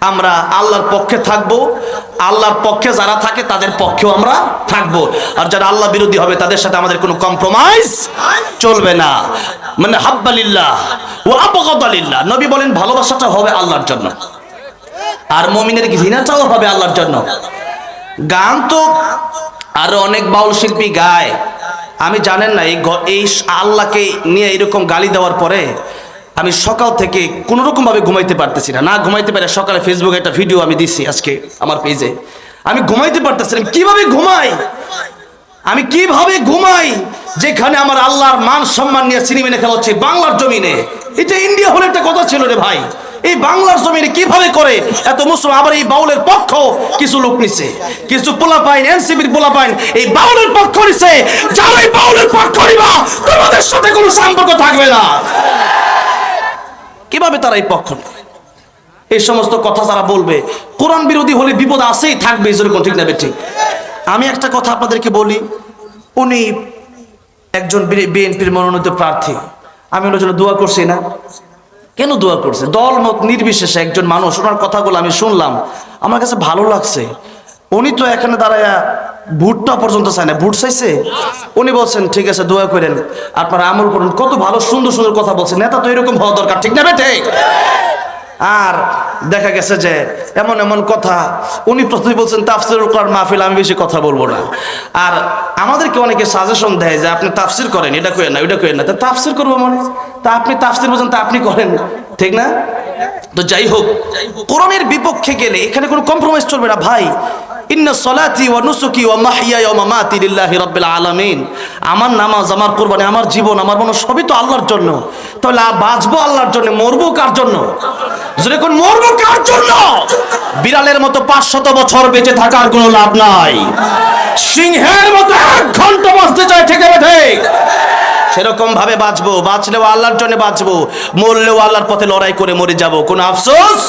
আমরা আল্লাহর পক্ষে থাকব, আল্লাহর পক্ষে যারা থাকে তাদের পক্ষেও আমরা থাকব। আর যারা আল্লাহ বিরোধী হবে, তাদের সাথে আমাদের কোনো কম্প্রোমাইজ চলবে না। মানে হাব্বালিল্লাহ ও আবগাদালিল্লাহ। নবী বলেন, ভালোবাসাটা হবে আল্লাহর জন্য। আর মমিনের ঘৃণাটাও হবে আল্লাহর জন্য। গান তো আরও অনেক বাউল শিল্পী গায়। আমি জানেন না এই আল্লাহকে নিয়ে এরকম গালি দেওয়ার পরে আমি সকাল থেকে কোনো রকম ভাবে ঘুমাইতে পারতেছি না। না ঘুমাইতে পারে সকালে ফেসবুকে একটা ভিডিও আমি দিছি আজকে আমার পেজে আমি ঘুমাইতে পারতেছি না কীভাবে ঘুমাই? আমি কীভাবে ঘুমাই? যেখানে আমার আল্লাহর মান সম্মান নিয়ে সিনেমিনে খেলা হচ্ছে বাংলার জমিনে। এটা ইন্ডিয়া হলে একটা কথা ছিল রে ভাই। এই বাংলার জমিনে কীভাবে করে? এত মুসলিম আবার এই বাউলের পক্ষ কিছু লোক নিছে। কিছু পোলা পাইন এনসিবির পোলা পাইন এই বাউলের পক্ষ নিছে। যারা এই বাউলের পক্ষ নিবা, তোমাদের সাথে কোনো সম্পর্ক থাকবে না। কীভাবে তারা এই পক্ষ? এই সমস্ত কথা তারা বলবে, কোরআন বিরোধী হলে বিপদ আসেই থাকবে ঠিক না ঠিক। আমি একটা কথা আপনাদেরকে বলি, উনি একজন বিএনপির মনোনীত প্রার্থী। আমি ওনার জন্য দোয়া করছি না। কেন দোয়া করছে? দল মত নির্বিশেষে একজন মানুষ, ওনার কথাগুলো আমি শুনলাম। আমার কাছে ভালো লাগছে। উনি তো এখানে দাঁড়ায়া ভোটটা পর্যন্ত চায় না, ভুট চাইছে? উনি বলছেন, ঠিক আছে, দোয়া করেন। আপনারা আমল করুন কত ভালো, সুন্দর সুন্দর কথা বলছেন। নেতা তো এরকম হওয়া দরকার, ঠিক না বেটে আর দেখা গেছে যে, এমন এমন কথা, উনি প্রথমে বলছেন তাফসির করার মাহফিল, আমি বেশি কথা বলব না। আর আমাদেরকে অনেকে সাজেশন দেয় যে, আপনি তাফসির করেন, এটা করেন না, ওইটা করেন না। তা তাফসির করব মানে? তা আপনি তাফসির বলছেন তা আপনি করেন। ঠিক না? তো যাই হোক কোরআনের বিপক্ষে গেলে এখানে কোনো কম্প্রোমাইজ চলবে না। ভাই, ইন্না সলাতি ওয়া নুসুকি ওয়া মাহইয়া ওয়া মামাতি লিল্লাহি রাব্বিল আলামিন। আমার নামাজ, আমার কুরবানি, আমার জীবন, আমার মন সবই তো আল্লাহর জন্য। তাহলে বাঁচবো আল্লাহর জন্য, মরবো কার জন্য? যদি কোন মরবো কার জন্য? বিড়ালের মতো পাঁচশত বছর বেঁচে থাকার কোনো লাভ নাই। সিংহের মতো এক ঘণ্টা বাঁচতে চায়, ঠিক আছে সেরকম ভাবে বাঁচবো, বাঁচলেও আল্লাহর জন্য বাঁচবো, মরলেও আল্লাহর পথে লড়াই করে মরে যাব। কোনো আফসোস?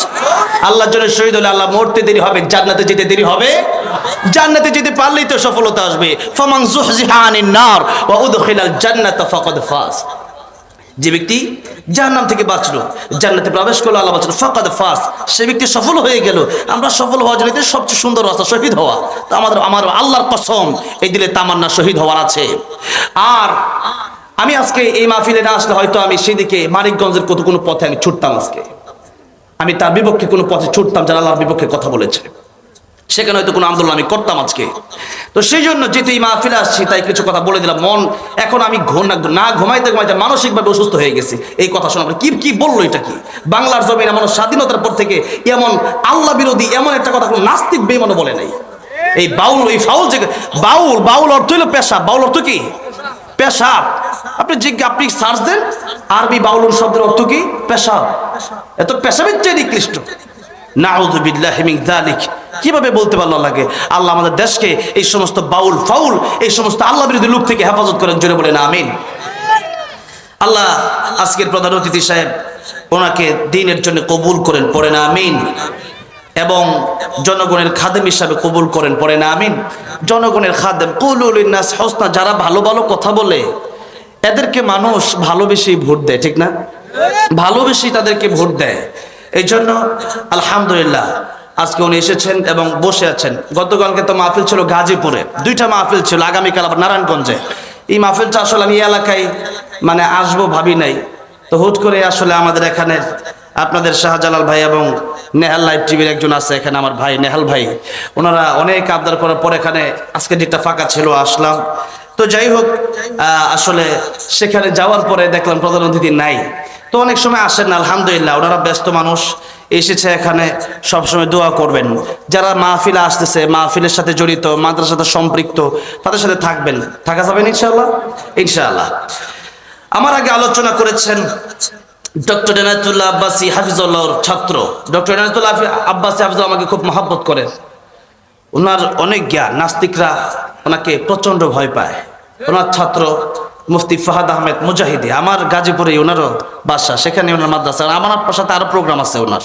আল্লাহর জন্য শহীদ হলে আল্লাহ মরতে দেরি হবে, জান্নাতে যেতে দেরি হবে? জান্নাতে যেতে পারলেই তো সফলতা আসবে। ফামান জুহজিহা আনিন নার ওয়া উদখিলাল জান্নাতা ফাকাদ ফাজ। যে ব্যক্তি যার নাম থেকে বাঁচলো, জান্নাতে প্রবেশ করল, আল্লাহ বাঁচলো ফাকাদ ফাস সে ব্যক্তি সফল হয়ে গেল। আমরা সফল হওয়ার জন্য সবচেয়ে সুন্দর রাস্তা শহীদ হওয়া। তা আমাদের, আমার আল্লাহর কসম, এই দিলে তামান্না শহীদ হওয়ার আছে। আর আমি আজকে এই মাহফিলে না আসলে হয়তো আমি সেদিকে মানিকগঞ্জের কত কোনো পথে আমি ছুটতাম আজকে। আমি তার বিপক্ষে কোনো পথে ছুটতাম যারা আল্লাহর বিপক্ষে কথা বলেছে। সেখানে হয়তো কোনো আন্দোলন আমি করতাম আজকে। তো সেই জন্য যেহেতু এই মাহফিলে আসছি, তাই কিছু কথা বলে দিলাম। মন, এখন আমি না ঘুমাইতে ঘুমাইতে মানসিকভাবে অসুস্থ হয়ে গেছি। এই কথা শোনা কি কি বলল এটা কি? বাংলার জমিন এমন স্বাধীনতার পর থেকে এমন আল্লাহ বিরোধী এমন একটা কথা কোনো নাস্তিক বেমানও বলে নাই। এই বাউল, এই ফাউল যে বাউল বাউল অর্থ হলো পেশা বাউল অর্থ কি? পেশাব। আপনি জিজ্ঞা আপনি সার্চ দেন, আরবি বাউলুর শব্দের অর্থ কি? পেশাব এত পেশাবের চেয়ে নিকৃষ্ট। কীভাবে বলতে পারল লাগে আল্লাহ আমাদের দেশকে এই সমস্ত বাউল, ফাউল, এই সমস্ত আল্লাহ বিরোধী লোক থেকে হেফাজত করেন। জোরে বলেন, আমিন। আল্লাহ আজকের প্রধান অতিথি সাহেব, ওনাকে দিনের জন্য কবুল করেন, পড়েন, আমিন। এবং জনগণের খাদেম হিসাবে কবুল করেন, পড়েন, আমিন। জনগণের খাদেম কৌলুলিনাস হসনা, যারা ভালো ভালো কথা বলে এদেরকে মানুষ ভালোবেসেই ভোট দেয়, ঠিক না? ভালোবেসেই তাদেরকে ভোট দেয়। এই জন্য আলহামদুলিল্লাহ, আজকে উনি এসেছেন এবং বসে আছেন। গতকালকে তো মাহফিল ছিল গাজীপুরে, দুইটা মাহফিল ছিল, আগামীকাল আবার নারায়ণগঞ্জে। এই মাহফিলটা আসলে আমি এই এলাকায় মানে আসব ভাবি নাই। তো হুট করে আসলে আমাদের এখানে আপনাদের শাহজালাল ভাই এবং নেহাল লাইভ টিভির একজন আছে এখানে, আমার ভাই নেহাল ভাই। ওনারা অনেক আবদার করার পর এখানে আজকে যেটা ফাঁকা ছিল, আসলাম। তো যাই হোক আসলে সেখানে যাওয়ার পরে দেখলাম প্রধান অতিথি নাই। তো অনেক সময় আসেন না, আলহামদুলিল্লাহ, ওনারা ব্যস্ত মানুষ, এসেছে এখানে, সবসময় দোয়া করবেন। যারা মাহফিলে আসতেছে, মাহফিলের সাথে জড়িত, মাদ্রাসার সাথে সম্পৃক্ত, তাদের সাথে থাকবেন। থাকা যাবেন ইনশাআল্লাহ? ইনশাআল্লাহ। আমার আগে আলোচনা করেছেন ডক্টর এনায়তুল্লাহ আব্বাসী হাফিজুল্লাহর ছাত্র। ডক্টর এনায়তুল্লাহ আব্বাসী হাফিজুল্লাহ আমাকে খুব মহাব্বত করেন। ওনার অনেক জ্ঞান, নাস্তিকরা ওনাকে প্রচণ্ড ভয় পায়। ওনার ছাত্র মুফতি ফাহাদ আহমেদ মুজাহিদি, আমার গাজীপুরে ওনারও বাসা, সেখানে ওনার মাদ্রাসা আমার সাথে আরও প্রোগ্রাম আছে ওনার।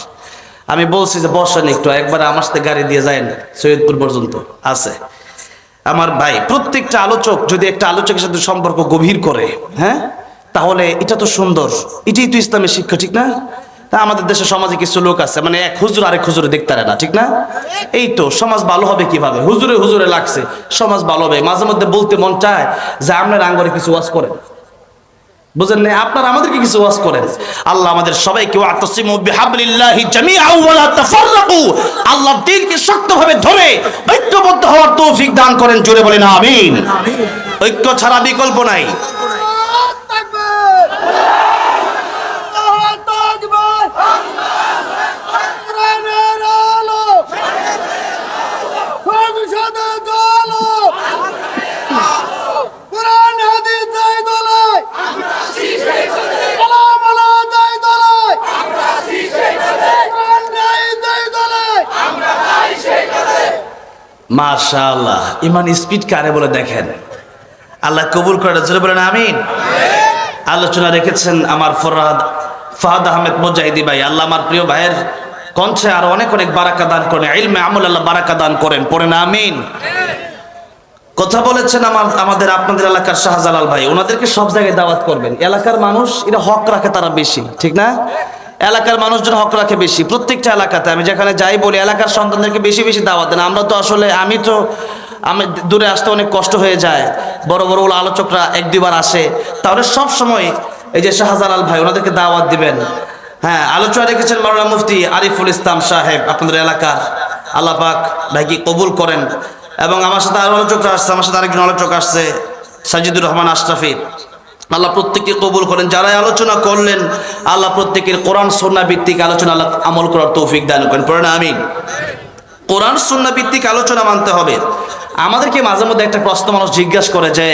আমি বলছি যে বসেন একটু, একবার আমার সাথে গাড়ি দিয়ে যায়েন, সৈয়দপুর পর্যন্ত। আছে। আমার ভাই, প্রত্যেকটা আলোচক যদি একটা আলোচকের সাথে সম্পর্ক গভীর করে হ্যাঁ? তাহলে এটা তো সুন্দর। এটাই তো ইসলামের শিক্ষা, ঠিক না? আমাদের দেশে সমাজে কিছু লোক আছে মানে এক হুজুর আরেক হুজুরে দেখতে না, ঠিক না? এই তো, সমাজ ভালো হবে কীভাবে? হুজুরে হুজুরে লাগছে, সমাজ ভালো হবে। মাঝে মধ্যে বলতে মন চায় যে আপনার আঙ্গরে কিছু ওয়াজ করেন। বুঝেন না আপনারা আমাদেরকে কিছু ওয়াজ করেন। আল্লাহ আমাদের সবাইকে, ওয়াতাসিমু বিহাবলিল্লাহি জামিআও ওয়া লা তাফাররাকু। আল্লাহর দ্বীনকে শক্তভাবে ধরে, ঐক্যবদ্ধ হওয়ার তৌফিক দান করেন, জোরে বলেন আমিন। ঐক্য ছাড়া বিকল্প নাই। মাশাআল্লাহ, ইমান স্পিড কারে বলে দেখেন? আল্লাহ কবুল করে বলেন আমিন। আলোচনা রেখেছেন আমার ফরহাদ, ফাহাদ আহমেদ মুজাহিদি ভাই। আল্লাহ আমার প্রিয় ভাইয়ের কণ্ঠে আর অনেক অনেক বারাকা দান করেন, ইলমে আমল আল্লাহ বারাকা দান করেন। পড়েন আমিন। কথা বলেছেন আমার, আমাদের, আপনাদের এলাকার শাহজালাল ভাই। ওনাদেরকে সব জায়গায় দাওয়াত করবেন। এলাকার মানুষ, এরা হক রাখে তারা বেশি, ঠিক না? এলাকার মানুষজন হক রাখে বেশি, প্রত্যেকটা এলাকাতে। আমি যেখানে যাই বলি, এলাকার সন্তানদেরকে বেশি বেশি দাওয়াত দেন। আমরা তো আসলে, আমি তো, আমি দূরে আসতে অনেক কষ্ট হয়ে যায়। বড় বড় আলোচকরা এক দুবার আসে। তাহলে সব সময় এই যে শাহজালাল ভাই, ওনাদেরকে দাওয়াত দিবেন। হ্যাঁ আলোচনা রেখেছেন মাওলানা মুফতি আরিফুল ইসলাম সাহেব, আপনাদের এলাকার। আল্লাহ পাক ভাইকে কবুল করেন। এবং আমার সাথে আরও আলোচকরা আসছে, আমার সাথে আরেকজন আলোচক আসছে, সাজিদুর রহমান আশরাফি। আল্লাহ প্রত্যেককে কবুল করেন। যারাই আলোচনা করলেন, আল্লাহ প্রত্যেকের কোরআন, সন্না ভিত্তিক আলোচনা আল্লাহ আমল করার তৌফিক দান করেন। পড়েন আমি কোরআন, সন্না ভিত্তিক আলোচনা মানতে হবে। আমাদেরকে মাঝে মধ্যে একটা প্রশ্ন মানুষ জিজ্ঞাসা করে যে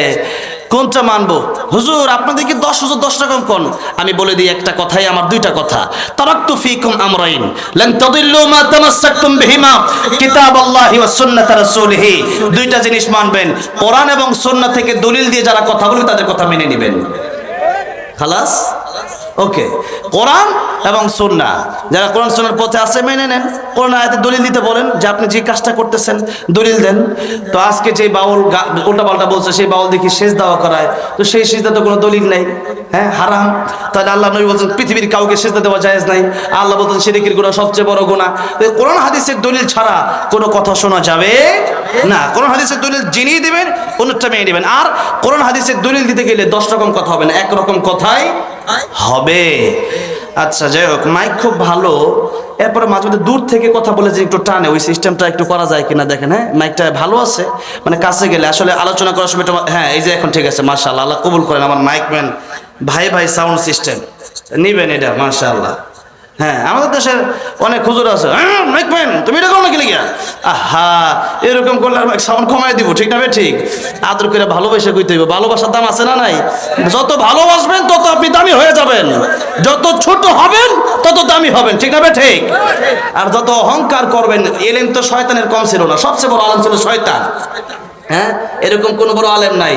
কোনটা মানবো? হুজুর আপনাদেরকে দশ হাজার দশ রকম কোন? আমি বলে দিই একটা কথাই, আমার দুইটা কথা। তারাক্তু ফিকুম আমরাইন, লান তাদিল্লু মা তামাসসাকতুম বিহিমা, কিতাবাল্লাহি ওয়া সুন্নাত রাসূলিহি। দুইটা জিনিস মানবেন, কোরআন এবং সুন্নাহ থেকে দলিল দিয়ে যারা কথা বলবে তাদের কথা মেনে নেবেন। খালাস? ওকে কোরআন এবং সুন্না। যারা কোরআন সুন্নার পথে আছে, মেনে নেন। কোরআন আয়াতে দলিল দিতে বলেন যে আপনি যে কাজটা করতেছেন, দলিল দেন। তো আজকে যে বাউল উল্টা পাল্টা বলছে, সেই বাউল দেখি শেষ দেওয়া করায়। তো সেই সেজদা তো কোনো দলিল নাই। হ্যাঁ হারাম। তাহলে আল্লাহ নবী বলছেন, পৃথিবীর কাউকে সেজদা দেওয়া জায়েজ নাই। আল্লাহ বলছেন শিরিকের গুণা সবচেয়ে বড় গুণা কোরআন হাদিসের দলিল ছাড়া কোনো কথা শোনা যাবে না। কোরআন হাদিসের দলিল জেনেই দিবেন অন্যটা মেনে নেবেন। আর কোরআন হাদিসের দলিল দিতে গেলে দশ রকম কথা হবে না। একরকম কথাই হবে। আচ্ছা যাই হোক মাইক খুব ভালো। এরপরে মাঝে মধ্যে দূর থেকে কথা বলে যে একটু টানে, ওই সিস্টেমটা একটু করা যায় কিনা দেখেন হ্যাঁ? মাইকটা ভালো আছে। মানে কাছে গেলে আসলে আলোচনা করার সময় হ্যাঁ এই যে এখন ঠিক আছে মার্শাল আল্লাহ কবুল করেন আমার মাইক ম্যান ভাই ভাই সাউন্ড সিস্টেম নিবেন এটা মার্শাল্লাহ হ্যাঁ আমাদের দেশের অনেক খুচুর আছে। হ্যাঁ তুমি এটা করো না গেলে গিয়া আহা, এরকম করলে আর সাউন্ড কমাই দিব, ঠিক না ঠিক। আদর করে ভালোবাসা কইতে হইব। ভালোবাসার দাম আছে না নাই? যত ভালোবাসবেন, তত আপনি দামি হয়ে যাবেন। যত ছোট হবেন, তত দামি হবেন, ঠিক না ঠিক। আর যত অহংকার করবেন এলেন তো শয়তানের কম ছিল না। সবচেয়ে বড় আলম ছিল শয়তান। হ্যাঁ এরকম কোনো বড় আলেম নাই।